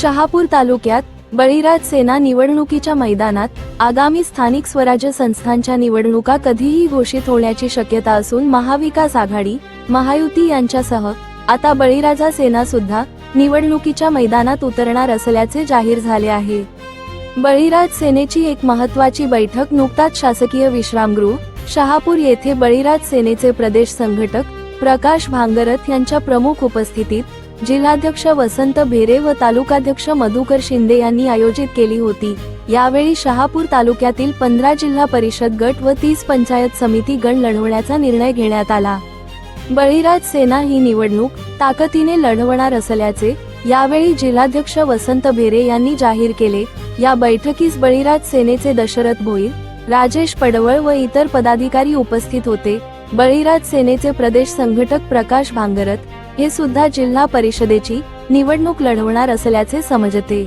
शहापूर तालुक्यात बळीराज सेना निवडणुकीच्या मैदानात आगामी स्थानिक स्वराज्य संस्थांच्या निवडणुका कधीही घोषित होण्याची शक्यता असून महाविकास आघाडी महायुती यांच्यासह आता बळीराजा सेना सुद्धा निवडणुकीच्या मैदानात उतरणार असल्याचे जाहीर झाले आहे. बळीराज सेनेची एक महत्वाची बैठक नुकताच शासकीय विश्रामगृह शहापूर येथे बळीराज सेनेचे प्रदेश संघटक प्रकाश भांगरथ यांच्या प्रमुख उपस्थितीत जिल्हाध्यक्ष वसंत भेरे व तालुकाध्यक्ष मधुकर शिंदे यांनी आयोजित केली होती. यावेळी शहापूर तालुक्यातील पंधरा जिल्हा परिषद गट व तीस पंचायत समिती गण लढवण्याचा निर्णय घेण्यात आला. बळीराज सेना ही निवडणूक ताकदीने लढवणार असल्याचे यावेळी जिल्हाध्यक्ष वसंत भेरे यांनी जाहीर केले. या बैठकीस बळीराज सेनेचे दशरथ भोईर राजेश पडवळ व इतर पदाधिकारी उपस्थित होते. बळीराज सेनेचे प्रदेश संघटक प्रकाश भांगरत हे सुद्धा जिल्हा परिषदेची निवडणूक लढवणार असल्याचे समजते.